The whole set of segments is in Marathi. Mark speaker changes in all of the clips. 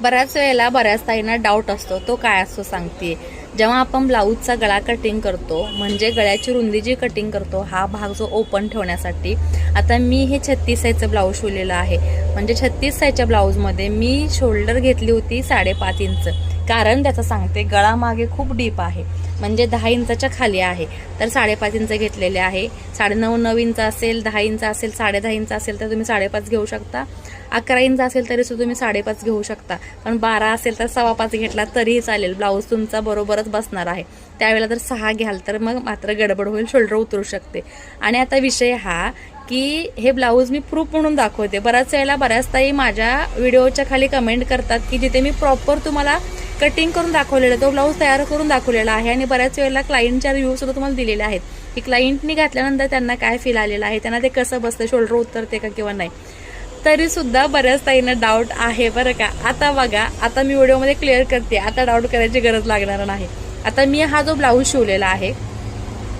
Speaker 1: बऱ्याच वेळेला बऱ्याच ताईंना डाऊट असतो. तो काय असतो सांगते जेव्हा आपण ब्लाऊजचा गळा कटिंग करतो म्हणजे गळ्याची रुंदी जी कटिंग करतो हा भाग जो ओपन ठेवण्यासाठी आता मी हे छत्तीस साईजचं ब्लाऊज शिवलेलं आहे. म्हणजे छत्तीस साईजच्या ब्लाऊजमध्ये मी शोल्डर घेतली होती साडेपाच इंच. कारण त्याचं सांगते गळा मागे खूप डीप आहे. म्हणजे दहा इंचाच्या खाली आहे. तर साडेपाच इंच घेतलेले आहे. साडेनऊ नऊ इंच असेल दहा इंच असेल साडेदहा इंच असेल तर तुम्ही साडेपाच घेऊ शकता. अकरा इंच असेल तरी सुद्धा तुम्ही साडेपाच घेऊ शकता. पण बारा असेल तर सव्वा पाच घेतला तरीही चालेल. ब्लाऊज तुमचा बरोबरच बसणार आहे. त्यावेळेला जर सहा घ्याल तर मग मात्र गडबड होईल शोल्डर उतरू शकते. आणि आता विषय हा की हे ब्लाऊज मी प्रूफ म्हणून दाखवते. बऱ्याच वेळेला बऱ्याच ताई माझ्या व्हिडिओच्या खाली कमेंट करतात की जिथे मी प्रॉपर तुम्हाला कटिंग करून दाखवलेला तो ब्लाऊज तयार करून दाखवलेला आहे आणि बऱ्याच वेळेला क्लायंटच्या रिव्ह्यूसुद्धा तुम्हाला दिलेले आहेत. की क्लायंटनी घातल्यानंतर त्यांना काय फील आलेलं आहे त्यांना ते कसं बसतं शोल्डर उतरते का किंवा नाही. तरीसुद्धा बऱ्याच ताईंना डाऊट आहे बरं का. आता बघा आता मी व्हिडिओमध्ये क्लिअर करते. आता डाऊट करायची गरज लागणार नाही. आता मी हा जो ब्लाऊज शिवलेला आहे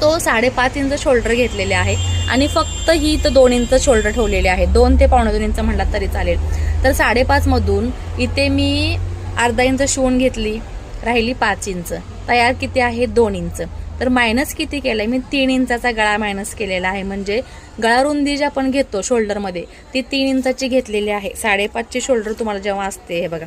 Speaker 1: तो साडेपाच इंच शोल्डर घेतलेले आहे आणि फक्त ही तर दोन इंच शोल्डर ठेवलेले आहे. दोन ते पावणे दोन इंच म्हणला तरी चालेल. तर साडेपाचमधून इथे मी अर्धा इंच शिवून घेतली राहिली पाच इंच. तयार किती आहे? दोन इंच. तर मायनस किती केलंय? मी तीन इंचाचा गळा मायनस केलेला आहे. म्हणजे गळा रुंदी जी आपण घेतो शोल्डरमध्ये ती तीन इंचाची घेतलेली आहे. साडेपाचची शोल्डर तुम्हाला जेव्हा असते हे बघा.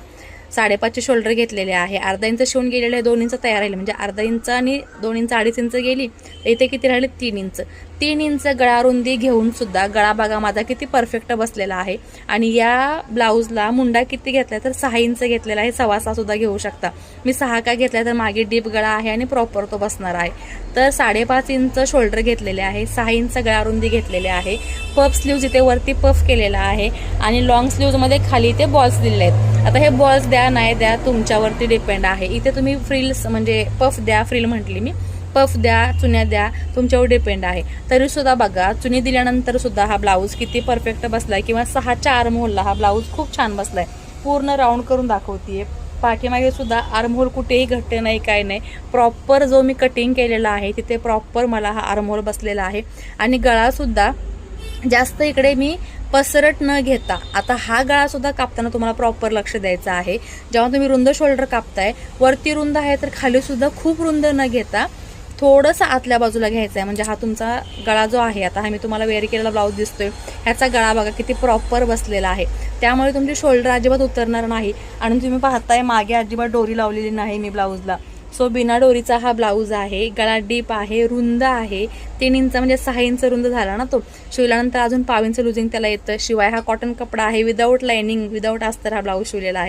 Speaker 1: साडेपाचचे शोल्डर घेतलेले आहे. अर्धा इंच शिवून गेलेले आहे दोन इंच तयार राहिले. म्हणजे अर्धा इंच आणि दोन इंच अडीच इंच गेली. इथे किती राहिले? तीन इंच तीन इंच गळा रुंदी घेऊन सुद्धा गळा बघा माझा किती परफेक्ट बसलेला आहे. आणि या ब्लाऊजला मुंडा किती घेतलाय तर सहा इंच घेतलेला आहे. सव्वा सहासुद्धा घेऊ शकता. मी सहा का घेतलाय तर मागे डीप गळा आहे आणि प्रॉपर तो बसणार आहे. तर साडेपाच इंच शोल्डर घेतलेले आहे. सहा इंच गळा रुंदी घेतलेले आहे. पफ स्लीव्ज इथे वरती पफ केलेला आहे. आणि लॉंग स्लीव्जमध्ये खाली ते बॉल्स दिलेले आहेत. आता हे बॉल्स द्या नाही द्या तुमच्यावरती डिपेंड आहे. इथे तुम्ही फ्रिल्स म्हणजे पफ द्या फ्रिल म्हटली मी. पफ द्या चुन्या द्या तुमच्यावर डिपेंड आहे. तरीसुद्धा बघा चुनी दिल्यानंतर सुद्धा हा ब्लाऊज किती परफेक्ट बसलाय किंवा सहा चार मोलला हा ब्लाऊज खूप छान बसलाय. पूर्ण राऊंड करून दाखवतीये. पाठीमागे सुद्धा आर्महोल कुठेही घट्ट नाही काय नाही. प्रॉपर जो मी कटिंग केलेला आहे तिथे प्रॉपर मला हा आर्महोल बसलेला आहे. आणि गळासुद्धा जास्त इकडे मी पसरट न घेता आता हा गळासुद्धा कापताना तुम्हाला प्रॉपर लक्ष द्यायचं आहे. जेव्हा तुम्ही रुंद शोल्डर कापताय वरती रुंद आहे तर खालीसुद्धा खूप रुंद न घेता थोडंसं आतल्या बाजूला घ्यायचं आहे म्हणजे हा तुमचा गळा जो आहे आता हा मी तुम्हाला वेअर केलेला ब्लाऊज दिसतोय. ह्याचा गळा बघा किती प्रॉपर बसलेला आहे. त्यामुळे तुमची शोल्डर अजिबात उतरणार नाही. आणि तुम्ही पाहताय मागे अजिबात डोरी लावलेली नाही मी ब्लाऊजला सो बिना डोरीचा हा ब्लाऊज आहे गळा डीप आहे रुंद आहे. तीन इंच म्हणजे सहा इंच रुंद झाला ना तो. शिवल्यानंतर अजून पाव इंच लुझिंग त्याला येतं. शिवाय हा कॉटन कपडा आहे विदाऊट लाइनिंग विदाऊट अस्तर हा ब्लाऊज शिवलेला आहे.